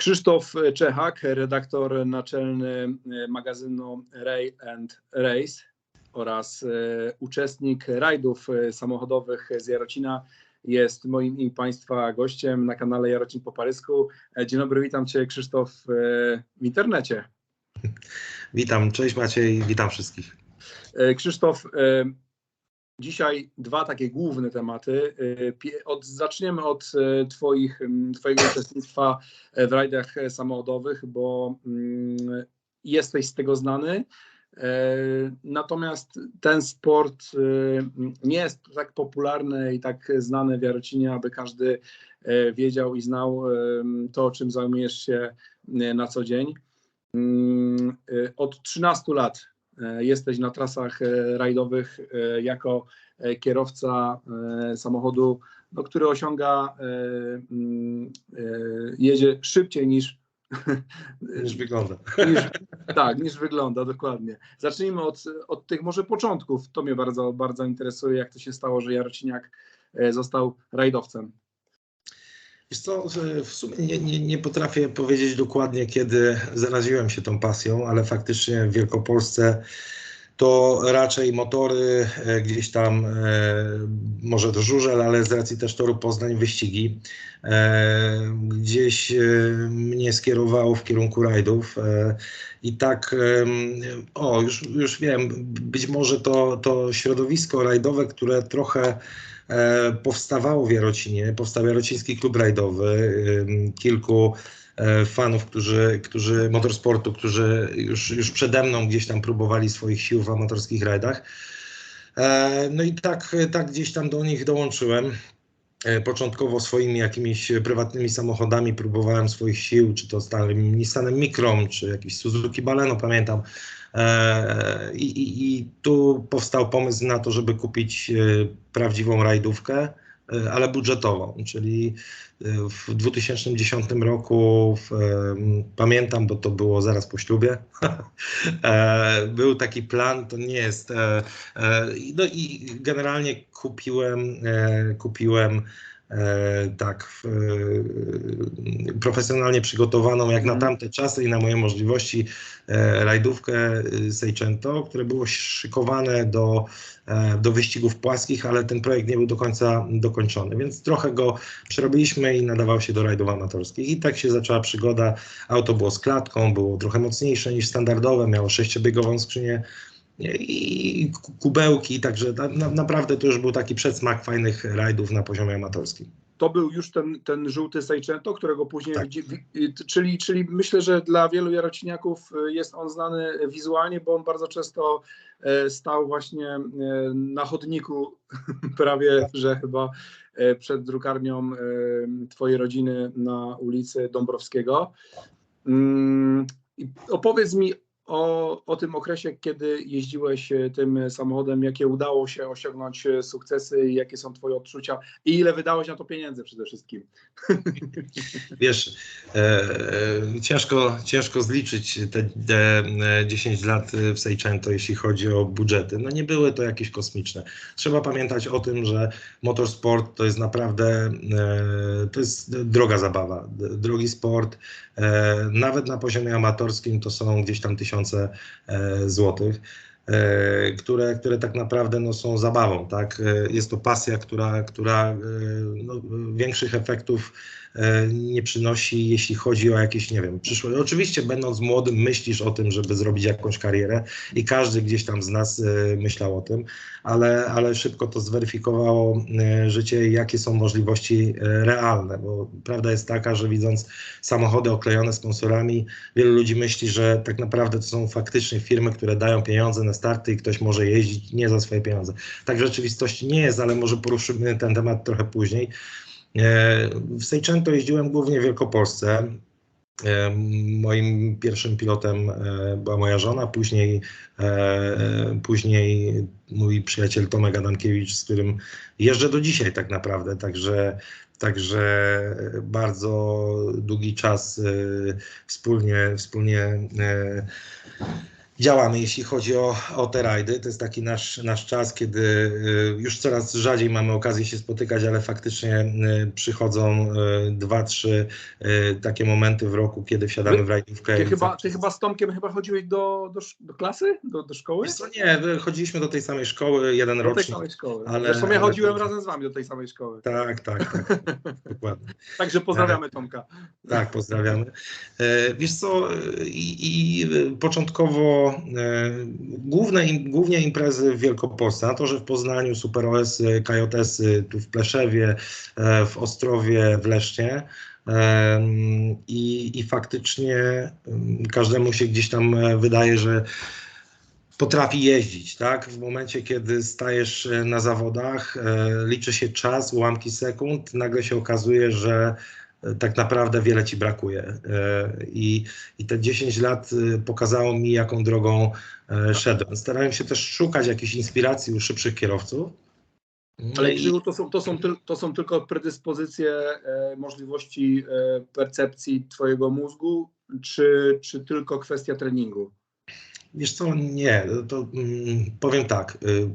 Krzysztof Czechak, redaktor naczelny magazynu Ray and Race oraz e, uczestnik rajdów e, samochodowych z Jarocina jest moim i Państwa gościem na kanale Jarocin po parysku. E, Dzień dobry, witam Cię Krzysztof w internecie. Witam, cześć Maciej, witam wszystkich. Krzysztof, dzisiaj dwa takie główne tematy. Od, zaczniemy od twoich, Twojego uczestnictwa w rajdach samochodowych, bo jesteś z tego znany. Natomiast ten sport nie jest tak popularny i tak znany w Jarocinie, aby każdy wiedział i znał to, czym zajmujesz się na co dzień. Od 13 lat jesteś na trasach rajdowych jako kierowca samochodu, no, który osiąga, jedzie szybciej niż Niż wygląda. Niż, tak, niż wygląda, dokładnie. Zacznijmy od, od tych może początków. To mnie bardzo, bardzo interesuje, jak to się stało, że Jarociniak został rajdowcem. Wiesz co, w sumie nie, nie, nie, potrafię powiedzieć dokładnie, kiedy zaraziłem się tą pasją, ale faktycznie w Wielkopolsce to raczej motory, e, gdzieś tam e, może do żużel, ale z racji też toru Poznań wyścigi e, gdzieś mnie skierowało w kierunku rajdów i tak, o już, już wiem, być może to, to środowisko rajdowe, które trochę powstawało w Jarocinie, powstał Jarociński Klub Rajdowy, kilku E, fanów, którzy, którzy motorsportu, którzy już, już przede mną gdzieś tam próbowali swoich sił w amatorskich rajdach. E, no i tak, tak gdzieś tam do nich dołączyłem. E, początkowo swoimi jakimiś prywatnymi samochodami próbowałem swoich sił, czy to starym Nissanem Microm, czy jakiś Suzuki Baleno, pamiętam. I, i, I tu powstał pomysł na to, żeby kupić prawdziwą rajdówkę E, ale budżetową, czyli e, w 2010 roku, w, pamiętam, bo to było zaraz po ślubie, e, był taki plan, to nie jest, no i generalnie kupiłem, kupiłem tak profesjonalnie przygotowaną jak na mhm. tamte czasy i na moje możliwości rajdówkę Seicento, które było szykowane do E, do wyścigów płaskich, ale ten projekt nie był do końca dokończony, więc trochę go przerobiliśmy i nadawał się do rajdów amatorskich. I tak się zaczęła przygoda. Auto było z klatką, było trochę mocniejsze niż standardowe, miało sześciobiegową skrzynię i kubełki, także na, naprawdę to już był taki przedsmak fajnych rajdów na poziomie amatorskim to był już ten, ten żółty Seicento, którego później, tak. czyli, czyli myślę, że dla wielu jarociniaków y, jest on znany wizualnie, bo on bardzo często e, stał właśnie e, na chodniku, prawie że chyba e, przed drukarnią twojej rodziny na ulicy Dąbrowskiego. Mm, opowiedz mi o, o tym okresie, kiedy jeździłeś e, tym samochodem, jakie udało się osiągnąć e, sukcesy i jakie są Twoje odczucia i ile wydałeś na to pieniędzy przede wszystkim. Wiesz, e, e, ciężko, ciężko zliczyć te, te 10 lat w Seicento, jeśli chodzi o budżety. No nie były to jakieś kosmiczne. Trzeba pamiętać o tym, że motorsport to jest naprawdę e, to jest droga zabawa, drogi sport. E, nawet na poziomie amatorskim to są gdzieś tam tysiące tysiące e, złotych. E, które, które tak naprawdę no, są zabawą. Tak? E, jest to pasja, która, która no, większych efektów nie przynosi, jeśli chodzi o jakieś, nie wiem, przyszłość. Oczywiście, będąc młodym, myślisz o tym, żeby zrobić jakąś karierę i każdy gdzieś tam z nas myślał o tym, ale, ale szybko to zweryfikowało życie, jakie są możliwości realne, bo prawda jest taka, że widząc samochody oklejone sponsorami, wielu ludzi myśli, że tak naprawdę to są faktycznie firmy, które dają pieniądze na starty i ktoś może jeździć nie za swoje pieniądze. Tak w rzeczywistości nie jest, ale może poruszymy ten temat trochę później. E, w Seicento jeździłem głównie w Wielkopolsce. E, moim pierwszym pilotem e, była moja żona, później, później mój przyjaciel Tomek Adamkiewicz, z którym jeżdżę do dzisiaj tak naprawdę, także, także bardzo długi czas wspólnie, wspólnie działamy, jeśli chodzi o, o te rajdy. To jest taki nasz, nasz czas, kiedy y, już coraz rzadziej mamy okazję się spotykać, ale faktycznie y, przychodzą y, dwa, trzy takie momenty w roku, kiedy wsiadamy w rajdówkę. Ty chyba, ty chyba z Tomkiem chyba chodziłeś do, do, do klasy? Do, do szkoły? Wiesz co, nie, my chodziliśmy do tej samej szkoły, jeden Do tej samej szkoły. ale- Zresztą ja chodziłem to- razem z wami do tej samej szkoły. Tak, tak, tak, dokładnie. Także pozdrawiamy Tomka. Tak, pozdrawiamy. E, Wiesz co, e, i, i początkowo e, główne, głównie imprezy w Wielkopolsce, na to, że w Poznaniu Super OS, KJS, tu w Pleszewie, e, w Ostrowie, w Lesznie. I, I faktycznie em, każdemu się gdzieś tam e, wydaje, że potrafi jeździć, tak? W momencie, kiedy stajesz e, na zawodach, e, liczy się czas, ułamki sekund, nagle się okazuje, że e, tak naprawdę wiele ci brakuje. E, I, i te 10 lat e, pokazało mi, jaką drogą e, szedłem. Starałem się też szukać jakiejś inspiracji u szybszych kierowców. Ale I- Krzyżu, to są, to, są tyl, to są tylko predyspozycje, e, możliwości e, percepcji twojego mózgu, czy, czy tylko kwestia treningu? Wiesz co, nie, to mm, powiem tak. Y,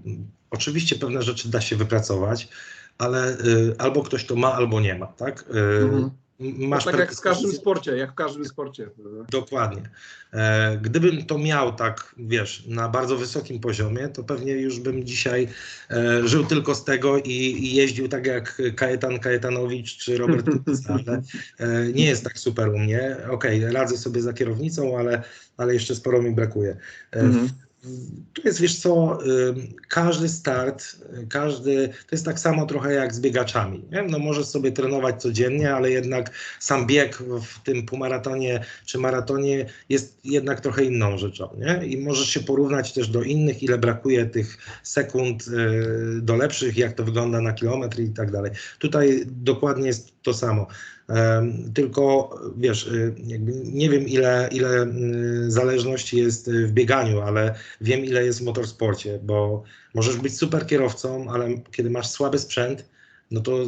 oczywiście pewne rzeczy da się wypracować, ale y, albo ktoś to ma, albo nie ma, tak? Y, Mhm. m- No tak jak w każdym sporcie, jak w każdym sporcie. Dokładnie. E, gdybym to miał tak, wiesz, na bardzo wysokim poziomie, to pewnie już bym dzisiaj e, żył tylko z tego i, i jeździł tak jak Kajetan Kajetanowicz czy Robert Kubica, ale e, nie jest tak super u mnie. Okej, radzę sobie za kierownicą, ale, ale jeszcze sporo mi brakuje. Mhm. Tu jest, wiesz co, każdy start, każdy, to jest tak samo trochę jak z biegaczami. Nie? No możesz sobie trenować codziennie, ale jednak sam bieg w tym półmaratonie czy maratonie jest jednak trochę inną rzeczą. Nie? I możesz się porównać też do innych, ile brakuje tych sekund y, do lepszych, jak to wygląda na kilometr i tak dalej. Tutaj dokładnie jest to samo. Tylko wiesz, y, nie wiem ile, ile y, zależności jest y, w bieganiu, ale wiem ile jest w motorsporcie, bo możesz być super kierowcą, ale kiedy masz słaby sprzęt, no to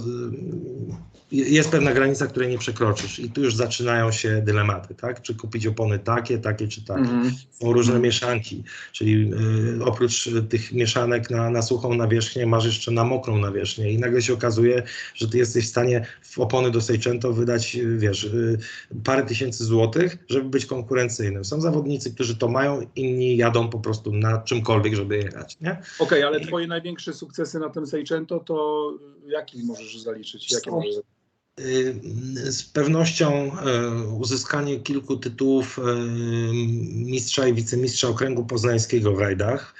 jest pewna granica, której nie przekroczysz i tu już zaczynają się dylematy, tak? Czy kupić opony takie, takie czy takie. Mhm. Są różne Mhm. mieszanki, czyli y, oprócz y, tych mieszanek na, na suchą nawierzchnię masz jeszcze na mokrą nawierzchnię i nagle się okazuje, że ty jesteś w stanie w opony do Seicento wydać, y, wiesz, y, parę tysięcy złotych, żeby być konkurencyjnym. Są zawodnicy, którzy to mają, inni jadą po prostu na czymkolwiek, żeby jechać, nie? Okej, ale twoje największe sukcesy na tym Seicento, to jaki możesz zaliczyć? Jakie możesz... Y, Z pewnością y, uzyskanie kilku tytułów y, mistrza i wicemistrza okręgu poznańskiego w rajdach.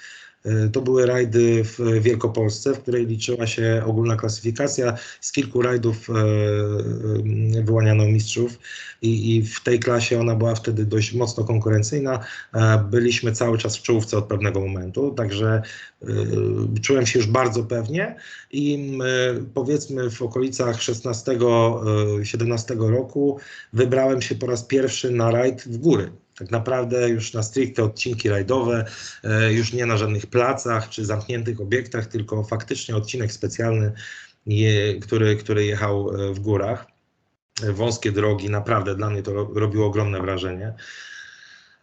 Y, To były rajdy w Wielkopolsce, w której liczyła się ogólna klasyfikacja. Z kilku rajdów y, y, wyłaniano mistrzów i, i w tej klasie ona była wtedy dość mocno konkurencyjna. E, Byliśmy cały czas w czołówce od pewnego momentu, także czułem się już bardzo pewnie i powiedzmy w okolicach 16-17 roku wybrałem się po raz pierwszy na rajd w góry. Tak naprawdę już na stricte odcinki rajdowe, e, już nie na żadnych placach czy zamkniętych obiektach, tylko faktycznie odcinek specjalny, który, który jechał e, w górach. E, Wąskie drogi, naprawdę dla mnie to ro, robiło ogromne wrażenie.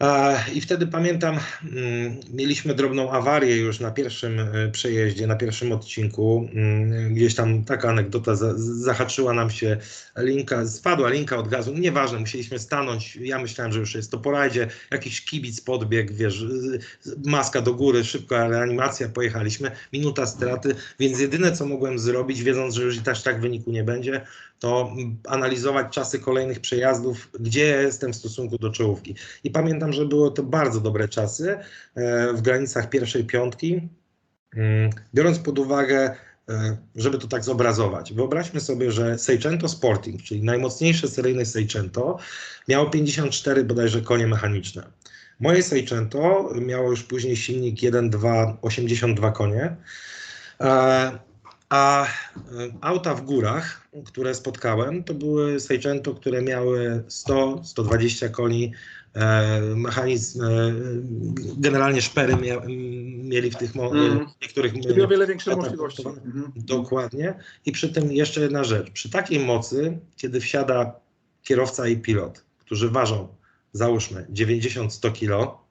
E, I wtedy pamiętam, mm, mieliśmy drobną awarię już na pierwszym e, przejeździe, na pierwszym odcinku. Mm, Gdzieś tam taka anegdota, za, zahaczyła nam się linka, spadła linka od gazu, nieważne, musieliśmy stanąć. Ja myślałem, że już jest to po rajdzie, jakiś kibic podbiegł, wiesz, maska do góry, szybka reanimacja, pojechaliśmy, minuta straty, więc jedyne co mogłem zrobić, wiedząc, że już i też tak wyniku nie będzie, to analizować czasy kolejnych przejazdów, gdzie ja jestem w stosunku do czołówki. I pamiętam, że były to bardzo dobre czasy e, w granicach pierwszej piątki. Mm, Biorąc pod uwagę, e, żeby to tak zobrazować, wyobraźmy sobie, że Seicento Sporting, czyli najmocniejsze seryjne Seicento, miało 54 bodajże konie mechaniczne. Moje Seicento miało już później silnik 1.2, 82 konie. E, A auta w górach, które spotkałem, to były Seicento, które miały 100-120 koni. E, mechanizm, e, generalnie szpery mia, mieli w tych Mhm. niektórych Czyli o wiele większe możliwości. Mhm. Dokładnie. I przy tym jeszcze jedna rzecz. Przy takiej mocy, kiedy wsiada kierowca i pilot, którzy ważą, załóżmy, 90-100 kilo,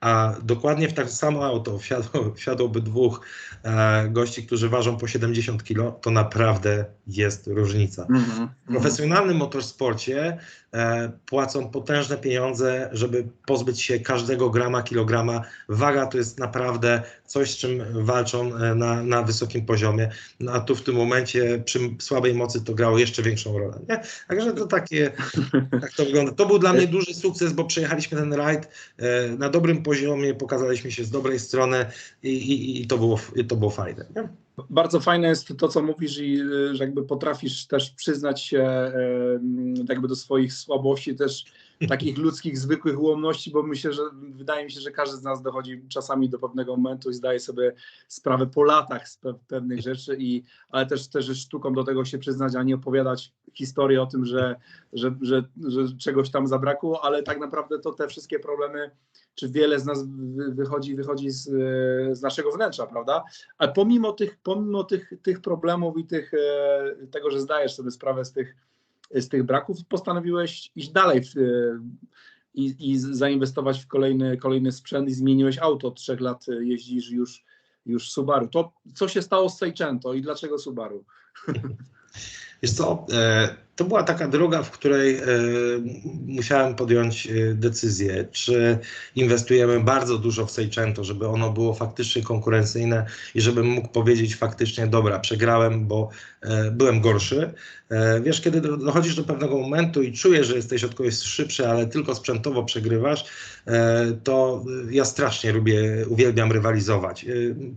a dokładnie w tak samo auto wsiadło, wsiadłoby dwóch e, gości, którzy ważą po 70 kg, to naprawdę jest różnica. Mhm. W profesjonalnym motorsporcie e, płacą potężne pieniądze, żeby pozbyć się każdego grama, kilograma. Waga to jest naprawdę coś, z czym walczą e, na, na wysokim poziomie. No, a tu w tym momencie przy słabej mocy to grało jeszcze większą rolę. Nie? Także to takie, tak to wygląda. To był dla mnie duży sukces, bo przejechaliśmy ten rajd e, na dobrym poziomie, pokazaliśmy się z dobrej strony i, i, i to, było, i to było fajne. Nie? Bardzo fajne jest to, co mówisz i że jakby potrafisz też przyznać się jakby do swoich słabości, też takich ludzkich, zwykłych ułomności, bo myślę, że wydaje mi się, że każdy z nas dochodzi czasami do pewnego momentu i zdaje sobie sprawę po latach z pe pewnych rzeczy, i, ale też, też sztuką do tego się przyznać, a nie opowiadać historii o tym, że, że, że, że czegoś tam zabrakło, ale tak naprawdę to te wszystkie problemy, czy wiele z nas wy- wychodzi, wychodzi z, z naszego wnętrza, prawda? Ale pomimo tych, pomimo tych, tych problemów i tych, e, tego, że zdajesz sobie sprawę z tych, z tych braków, postanowiłeś iść dalej w, e, i, i zainwestować w kolejny, kolejny sprzęt i zmieniłeś auto. Od trzech lat e, jeździsz już, już Subaru. To co się stało z Seicento i dlaczego Subaru? Wiesz co, e, to była taka droga, w której e, musiałem podjąć e, decyzję, czy inwestujemy bardzo dużo w Seicento, żeby ono było faktycznie konkurencyjne i żebym mógł powiedzieć faktycznie, dobra, przegrałem, bo e, byłem gorszy. Wiesz, kiedy do- dochodzisz do pewnego momentu i czujesz, że jesteś od kogoś szybszy, ale tylko sprzętowo przegrywasz, to ja strasznie lubię, uwielbiam rywalizować.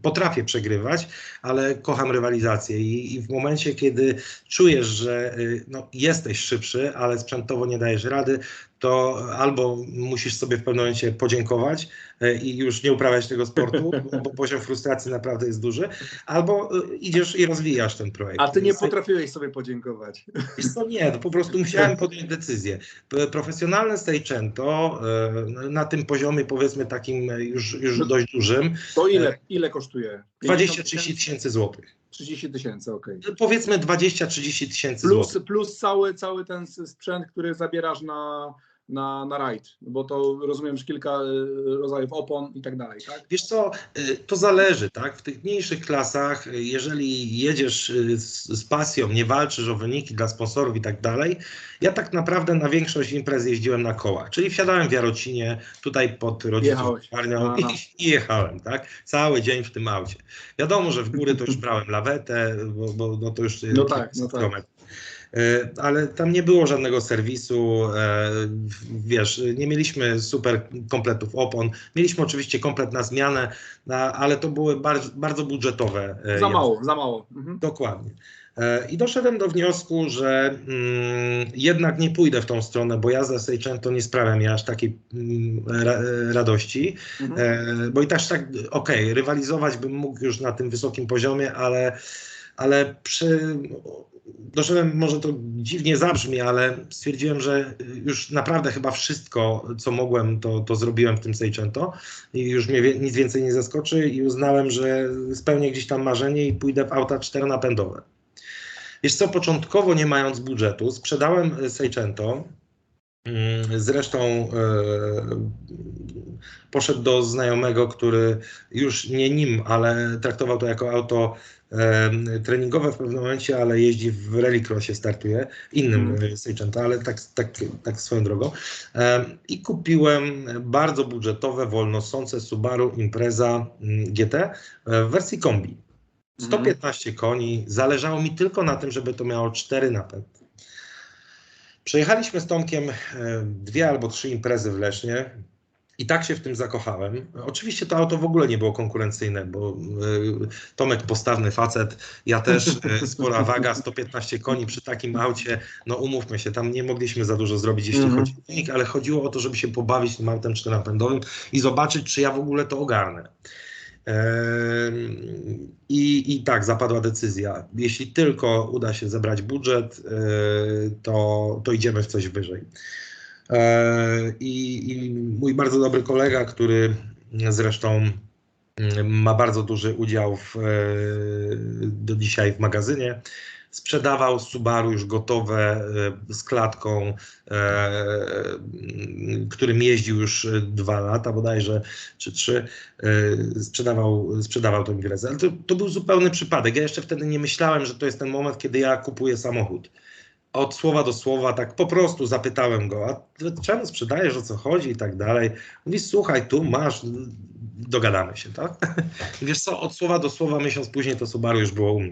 Potrafię przegrywać, ale kocham rywalizację i, i w momencie, kiedy czujesz, że no, jesteś szybszy, ale sprzętowo nie dajesz rady, to albo musisz sobie w pewnym momencie podziękować y, i już nie uprawiać tego sportu, bo, poziom frustracji naprawdę jest duży, albo y, idziesz i rozwijasz ten projekt. A ty nie potrafiłeś sobie podziękować. Wiesz co, nie, to po prostu musiałem podjąć decyzję. Profesjonalne Seicento y, na tym poziomie powiedzmy takim już, już dość dużym, To ile, ile kosztuje? 20-30 tysięcy złotych. 30 tysięcy, okej. Powiedzmy 20-30 tysięcy Plus, złotych. plus cały, cały ten sprzęt, który zabierasz na, na, na rajd, bo to rozumiem, że kilka y, rodzajów opon i tak dalej, tak? Wiesz co, y, to zależy, tak? W tych mniejszych klasach, y, jeżeli jedziesz z, z pasją, nie walczysz o wyniki dla sponsorów i tak dalej, ja tak naprawdę na większość imprez jeździłem na kołach, czyli wsiadałem w Jarocinie, tutaj pod rodziców. Parnią Aha. i, i jechałem, tak? Cały dzień w tym aucie. Wiadomo, że w góry to już brałem lawetę, bo, bo no to już No tak, no tak. E, Ale tam nie było żadnego serwisu, e, wiesz, nie mieliśmy super kompletów opon. Mieliśmy oczywiście komplet na zmianę, ale to były bardzo, bardzo budżetowe. e, Za jazdy. mało, za mało. Mhm. Dokładnie. I doszedłem do wniosku, że mm, jednak nie pójdę w tą stronę, bo jazda Seicento nie sprawia mi aż takiej mm, ra, radości. Mhm. E, bo i też tak, okej, rywalizować bym mógł już na tym wysokim poziomie, ale, ale przy, doszedłem, może to dziwnie zabrzmi, ale stwierdziłem, że już naprawdę chyba wszystko, co mogłem, to, to zrobiłem w tym Seicento i już mnie nic więcej nie zaskoczy i uznałem, że spełnię gdzieś tam marzenie i pójdę w auta czteronapędowe. Wiesz co, początkowo nie mając budżetu, sprzedałem Seicento, Zresztą e, poszedł do znajomego, który już nie nim, ale traktował to jako auto e, treningowe w pewnym momencie, ale jeździ w rallycrossie, startuje, innym Mm. mm. Seicento, ale tak, tak, tak swoją drogą. E, I kupiłem bardzo budżetowe, wolnosące Subaru Impreza mm, GT w wersji kombi. 115 koni, zależało mi tylko na tym, żeby to miało 4 napędy. Przejechaliśmy z Tomkiem e, dwie albo trzy imprezy w Lesznie i tak się w tym zakochałem. Oczywiście to auto w ogóle nie było konkurencyjne, bo e, Tomek postawny facet, ja też e, spora waga, 115 koni przy takim aucie, no umówmy się, tam nie mogliśmy za dużo zrobić, jeśli Mhm. chodzi o wynik, ale chodziło o to, żeby się pobawić tym autem czteronapędowym i zobaczyć, czy ja w ogóle to ogarnę. I, I tak zapadła decyzja. Jeśli tylko uda się zebrać budżet, e, to, to idziemy w coś wyżej. E, I, I mój bardzo dobry kolega, który zresztą mm, ma bardzo duży udział w, e, do dzisiaj w magazynie, sprzedawał Subaru już gotowe e, z klatką, e, którym jeździł już e, dwa lata bodajże, czy trzy, e, sprzedawał, sprzedawał tę imprezę. Ale to, to był zupełny przypadek. Ja jeszcze wtedy nie myślałem, że to jest ten moment, kiedy ja kupuję samochód. Od słowa do słowa, tak po prostu zapytałem go, a czemu sprzedajesz, o co chodzi i tak dalej. Mówi, słuchaj, tu masz, dogadamy się, tak? Wiesz co, od słowa do słowa, miesiąc później to Subaru już było u mnie.